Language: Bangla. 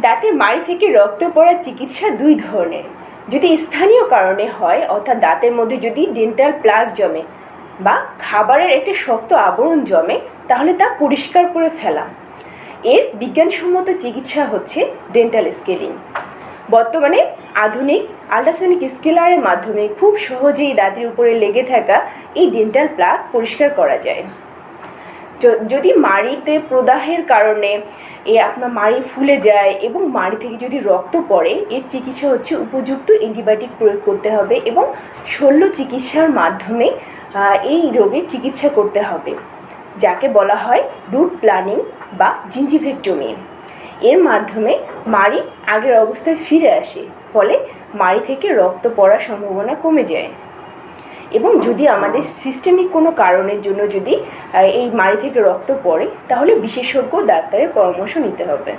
দাঁতে মাড়ি থেকে রক্ত পড়ার চিকিৎসা দুই ধরনের। যদি স্থানীয় কারণে হয়, অর্থাৎ দাঁতের মধ্যে যদি ডেন্টাল প্লাগ জমে বা খাবারের একটা শক্ত আবরণ জমে, তাহলে তা পরিষ্কার করে ফেলা। এর বিজ্ঞানসম্মত চিকিৎসা হচ্ছে ডেন্টাল স্কেলিং বর্তমানে আধুনিক আল্ট্রাসনিক স্কেলারের মাধ্যমে খুব সহজেই দাঁতের উপরে লেগে থাকা এই ডেন্টাল প্লাগ পরিষ্কার করা যায়। যদি মাড়িতে প্রদাহের কারণে এ আপনার মাড়ি ফুলে যায় এবং মাড়ি থেকে যদি রক্ত পড়ে, এর চিকিৎসা হচ্ছে উপযুক্ত অ্যান্টিবায়োটিক প্রয়োগ করতে হবে এবং শল্য চিকিৎসার মাধ্যমে এই রোগের চিকিৎসা করতে হবে, যাকে বলা হয় রুট প্ল্যানিং বা জিঞ্জিভেক্টমি এর মাধ্যমে মাড়ি আগের অবস্থায় ফিরে আসে, ফলে মাড়ি থেকে রক্ত পড়ার সম্ভাবনা কমে যায়। এবং যদি আমাদের সিস্টেমিক কোনো কারণের জন্য যদি এই মাড়ি থেকে রক্ত পড়ে, তাহলে বিশেষজ্ঞ ডাক্তারের পরামর্শ নিতে হবে।